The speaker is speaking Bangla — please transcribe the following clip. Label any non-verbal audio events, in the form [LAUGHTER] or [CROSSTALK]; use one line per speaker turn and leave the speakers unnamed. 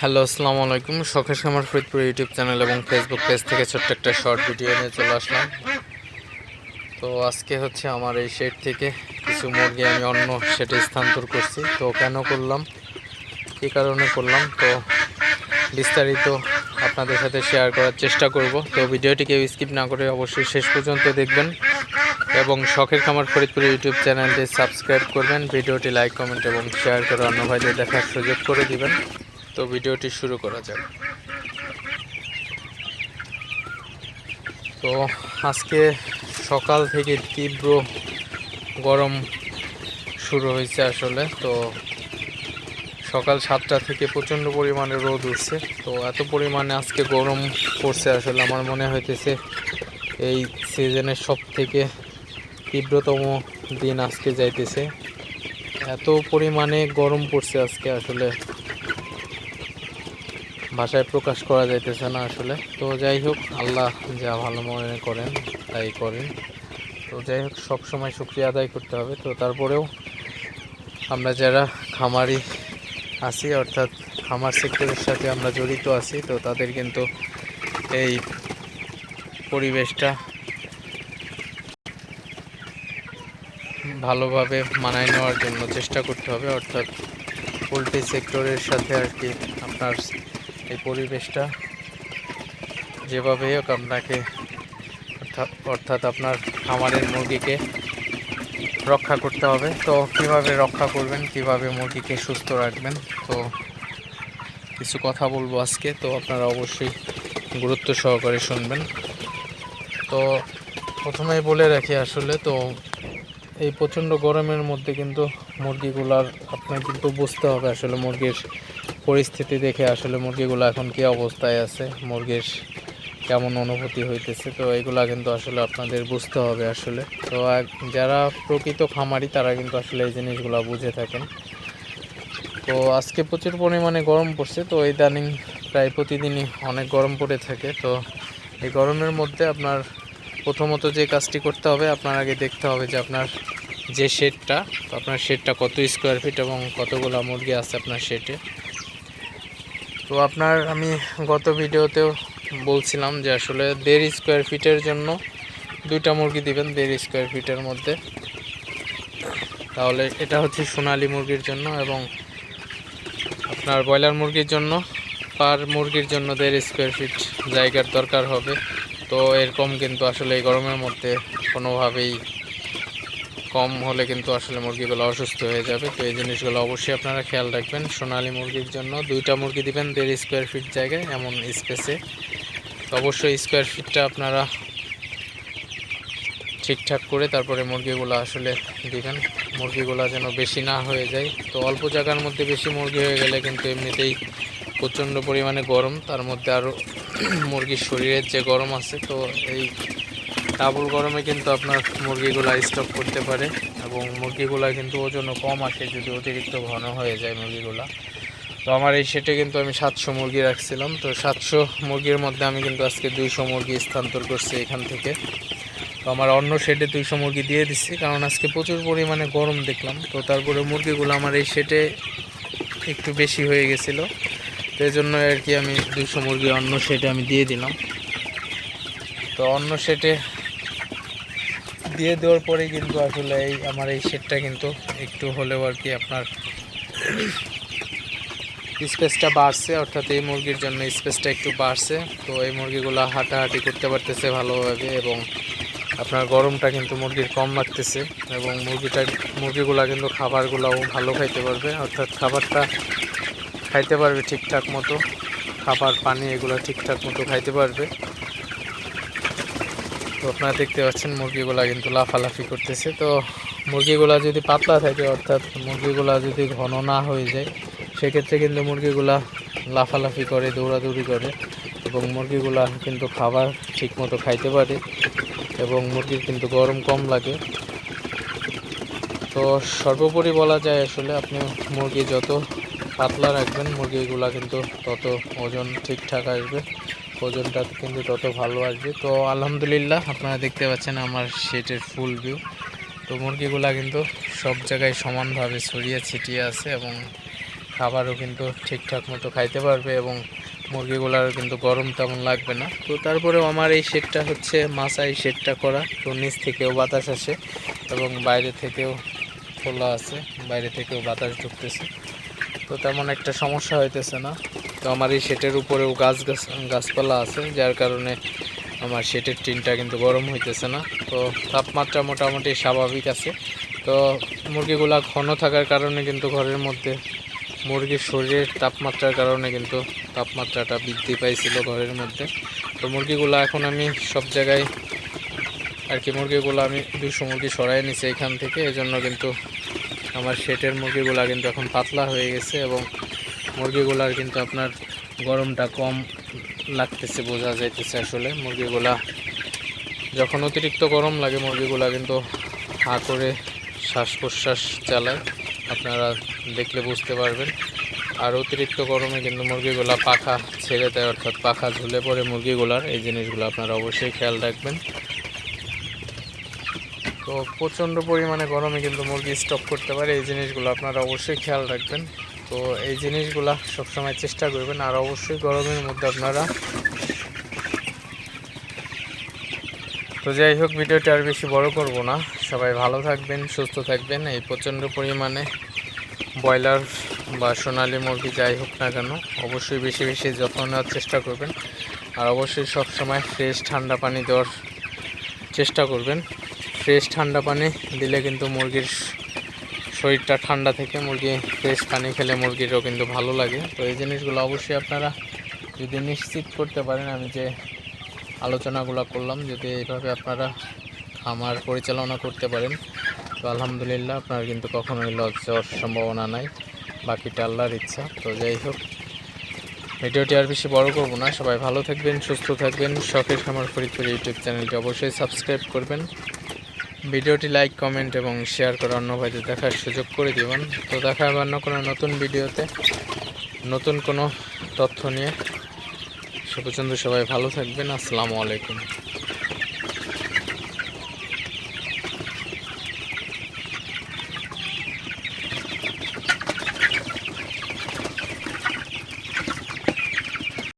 হ্যালো, আসসালামু আলাইকুম। শখের খামার ফরিদপুর ইউটিউব চ্যানেল এবং ফেসবুক পেজ থেকে ছোট্ট একটা শর্ট ভিডিও নিয়ে চলে আসলাম। তো আজকে হচ্ছে আমার এই শেড থেকে কিছু মুরগি আমি অন্য শেডে স্থানান্তর করছি। তো কেন করলাম? কী কারণে করলাম? তো বিস্তারিত আপনাদের সাথে শেয়ার করার চেষ্টা করব। তো ভিডিওটি কেউ স্কিপ না করে অবশ্যই শেষ পর্যন্ত দেখবেন এবং শখের খামার ফরিদপুর ইউটিউব চ্যানেলটি সাবস্ক্রাইব করবেন। ভিডিওটি লাইক কমেন্ট এবং শেয়ার করে অন্য ভাইদের দেখার সুযোগ করে দিবেন। তো ভিডিওটি শুরু করা যাক। তো আজকে সকাল থেকে তীব্র গরম শুরু হয়েছে আসলে। তো সকাল সাতটা থেকে প্রচণ্ড পরিমাণে রোদ উঠছে। তো এত পরিমাণে আজকে গরম পড়ছে আসলে আমার মনে হইতেছে এই সিজনের সব থেকে তীব্রতম দিন আজকে যাইতেছে। এত পরিমাণে গরম পড়ছে আজকে আসলে। ভাষায় প্রকাশ করা যাইতেছে না আসলে। তো যাই হোক, আল্লাহ যা ভালো মনে করেন, তাই করেন। তো যাই হোক সবসময় শুক্রিয়া আদায় করতে হবে। তো তারপরেও আমরা যারা খামারি আছি, অর্থাৎ খামার সেক্টরের সাথে আমরা জড়িত আছি, তো তাদের কিন্তু এই পরিবেশটা ভালোভাবে মানায় নেওয়ার জন্য চেষ্টা করতে হবে। অর্থাৎ পোলট্রি সেক্টরের সাথে আর কি আপনার এই পরিবেশটা যেভাবে হোক আপনাকে অর্থাৎ আপনার খামারের মুরগিকে রক্ষা করতে হবে। তো কীভাবে রক্ষা করবেন, কীভাবে মুরগিকে সুস্থ রাখবেন, তো কিছু কথা বলব আজকে। তো আপনারা অবশ্যই গুরুত্ব সহকারে শুনবেন। তো প্রথমেই বলে রাখি আসলে, তো এই প্রচণ্ড গরমের মধ্যে কিন্তু মুরগিগুলার, আপনার কিন্তু বুঝতে হবে আসলে মুরগির পরিস্থিতি দেখে আসলে মুরগিগুলো এখন কী অবস্থায় আছে, মুরগির কেমন অনুভূতি হইতেছে, তো এগুলা কিন্তু আসলে আপনাদের বুঝতে হবে আসলে। তো যারা প্রকৃত খামারি, তারা কিন্তু আসলে এই জিনিসগুলো বুঝে থাকেন। তো আজকে প্রচুর পরিমাণে গরম পড়ছে, তো ইদানিং প্রায় প্রতিদিনই অনেক গরম পড়ে থাকে। তো এই গরমের মধ্যে আপনার প্রথমত যে কাজটি করতে হবে, আপনার আগে দেখতে হবে যে আপনার যে শেডটা আপনার শেডটা কত স্কোয়ার ফিট এবং কতগুলো মুরগি আছে আপনার শেডে তো আপনার আমি গত ভিডিওতেও বলছিলাম যে আসলে দেড় স্কোয়ার ফিটের জন্য দুইটা মুরগি দিবেন দেড় স্কোয়ার ফিটের মধ্যে। তাহলে এটা হচ্ছে সোনালী মুরগির জন্য এবং আপনার ব্রয়লার মুরগির জন্য পার মুরগির জন্য দেড় স্কোয়ার ফিট জায়গার দরকার হবে। তো এরকম কিন্তু আসলে এই গরমের মধ্যে কোনোভাবেই কম হলে কিন্তু আসলে মুরগিগুলো অসুস্থ হয়ে যাবে। তো এই জিনিসগুলো অবশ্যই আপনারা খেয়াল রাখবেন। সোনালী মুরগির জন্য দুইটা মুরগি দিবেন দেড় স্কোয়ার ফিট জায়গায়, এমন স্পেসে তো অবশ্যই স্কোয়ার ফিটটা আপনারা ঠিকঠাক করে তারপরে মুরগিগুলো আসলে দিবেন। মুরগিগুলো যেন বেশি না হয়ে যায়। তো অল্প জায়গার মধ্যে বেশি মুরগি হয়ে গেলে কিন্তু এমনিতেই প্রচণ্ড পরিমাণে গরম। তার মধ্যে আরও [CLEARS THROAT] মুরগির শরীরের যে গরম আছে, তো এই ডাবল গরমে কিন্তু আপনার মুরগিগুলা স্টক করতে পারে এবং মুরগিগুলা কিন্তু ওজনও কম আসে যদি অতিরিক্ত ঘন হয়ে যায় মুরগিগুলা। তো আমার এই সেটে কিন্তু আমি সাতশো মুরগি রাখছিলাম। তো সাতশো মুরগির মধ্যে আমি কিন্তু আজকে দুইশো মুরগি স্থানান্তর করছি এখান থেকে। তো আমার অন্য শেডে দুইশো মুরগি দিয়ে দিচ্ছি কারণ আজকে প্রচুর পরিমাণে গরম দেখলাম। তো তারপরে মুরগিগুলো আমার এই সেটে একটু বেশি হয়ে গেছিল। তো এই জন্য আর কি আমি দুইশো মুরগি অন্য সেটে আমি দিয়ে দিলাম। তো অন্য সেটে দিয়ে দেওয়ার পরে কিন্তু আসলে এই আমার এই সেটটা কিন্তু একটু হলেও আর কি আপনার স্পেসটা বাড়ছে, অর্থাৎ এই মুরগির জন্য স্পেসটা একটু বাড়ছে। তো এই মুরগিগুলো হাঁটাহাঁটি করতে পারতেছে ভালোভাবে এবং আপনার গরমটা কিন্তু মুরগির কম লাগতেছে এবং মুরগিটা, মুরগিগুলা কিন্তু খাবারগুলোও ভালো খাইতে পারবে। অর্থাৎ খাবারটা খাইতে পারবে ঠিকঠাক মতো, খাবার, পানি এগুলো ঠিকঠাক মতো খাইতে পারবে। তো আপনারা দেখতে পাচ্ছেন, মুরগিগুলা কিন্তু লাফালাফি করতেছে। তো মুরগিগুলা যদি পাতলা থাকে, অর্থাৎ মুরগিগুলা যদি ঘন না হয়ে যায়, সেক্ষেত্রে কিন্তু মুরগিগুলা লাফালাফি করে, দৌড়াদৌড়ি করে এবং মুরগিগুলা কিন্তু খাবার ঠিক মতো খাইতে পারে এবং মুরগির কিন্তু গরম কম লাগে। তো সর্বোপরি বলা যায় আসলে আপনি মুরগি যত পাতলা রাখবেন, মুরগিগুলা কিন্তু তত ওজন ঠিকঠাক আসবে। ওজনটা কিন্তু তত ভালো আসবে। তো আলহামদুলিল্লাহ আপনারা দেখতে পাচ্ছেন আমার সেটের ফুল ভিউ তো মুরগিগুলা কিন্তু সব জায়গায় সমানভাবে ছড়িয়ে ছিটিয়ে আছে এবং খাবারও কিন্তু ঠিকঠাক মতো খাইতে পারবে এবং মুরগিগুলার কিন্তু গরম তেমন লাগবে না। তো তারপরেও আমার এই শেডটা হচ্ছে মাছাই শেডটা করা। তো নিচ থেকেও বাতাস আসে এবং বাইরে থেকেও খোলা আছে। বাইরে থেকেও বাতাস ঢুকতেছে। তো তেমন একটা সমস্যা হইতেছে না। তো আমার এই শেটের উপরেও গাছ গাছ, গাছপালা আছে, যার কারণে আমার শেটের টিনটা কিন্তু গরম হইতেছে না। তো তাপমাত্রা মোটামুটি স্বাভাবিক আছে। তো মুরগিগুলা ঘন থাকার কারণে কিন্তু ঘরের মধ্যে মুরগির শরীরের তাপমাত্রার কারণে কিন্তু তাপমাত্রাটা বৃদ্ধি পাইছিল ঘরের মধ্যে। তো মুরগিগুলো এখন আমি সব জায়গায় আর কি মুরগিগুলো আমি দুশো মুরগি সরাই নিছি এখান থেকে। এজন্য কিন্তু আমার শেটের মুরগিগুলা কিন্তু এখন পাতলা হয়ে গেছে এবং মুরগিগুলার কিন্তু আপনার গরমটা কম লাগতেছে, বোঝা যাইতেছে আসলে। মুরগিগুলা যখন অতিরিক্ত গরম লাগে, মুরগিগুলা কিন্তু হা করে শ্বাস প্রশ্বাস চালায়। আপনারা দেখলে বুঝতে পারবেন। আর অতিরিক্ত গরমে কিন্তু মুরগিগুলা পাখা ছেড়ে দেয়, অর্থাৎ পাখা ঝুলে পড়ে মুরগিগুলার। এই জিনিসগুলো আপনারা অবশ্যই খেয়াল রাখবেন। তো প্রচণ্ড পরিমাণে গরমে কিন্তু মুরগি স্টপ করতে পারে। এই জিনিসগুলো আপনারা অবশ্যই খেয়াল রাখবেন। তো এই জিনিসগুলা সবসময় চেষ্টা করবেন, আর অবশ্যই গরমের মধ্যে আপনারা। তো যাই হোক, ভিডিওটা আর বেশি বড় করব না। সবাই ভালো থাকবেন, সুস্থ থাকবেন। এই প্রচণ্ড পরিমাণে ব্রয়লার বা সোনালী মুরগি যাই হোক না কেন, অবশ্যই বেশি বেশি যত্ন নেওয়ার চেষ্টা করবেন। আর অবশ্যই সব সময় ফ্রেশ ঠান্ডা পানি দেওয়ার চেষ্টা করবেন। ফ্রেশ ঠান্ডা পানি দিলে কিন্তু মুরগির শরীরটা ঠান্ডা থেকে মুরগি ফ্রেশ পানি খেলে মুরগিরও কিন্তু ভালো লাগে। তো এই জিনিসগুলো অবশ্যই আপনারা যদি নিশ্চিত করতে পারেন, আমি যে আলোচনাগুলো করলাম, যদি এইভাবে আপনারা খামার পরিচালনা করতে পারেন, তো আলহামদুলিল্লাহ আপনার কিন্তু কখনোই লস যাওয়ার সম্ভাবনা নাই, বাকিটা আল্লাহর ইচ্ছা। তো যাই হোক, ভিডিওটি আর বেশি বড় করব না। সবাই ভালো থাকবেন, সুস্থ থাকবেন। শখের খামার ফরিদপুর ইউটিউব চ্যানেলটি অবশ্যই সাবস্ক্রাইব করবেন। ভিডিওটি লাইক, কমেন্ট এবং শেয়ার করে অন্য ভাইদের দেখার সুযোগ করে দিবেন। তো দেখা হবে অন্য কোনো নতুন ভিডিওতে। নতুন কোনো তথ্য নিয়ে। সে পর্যন্ত সবাই ভালো থাকবেন। আসসালামু আলাইকুম।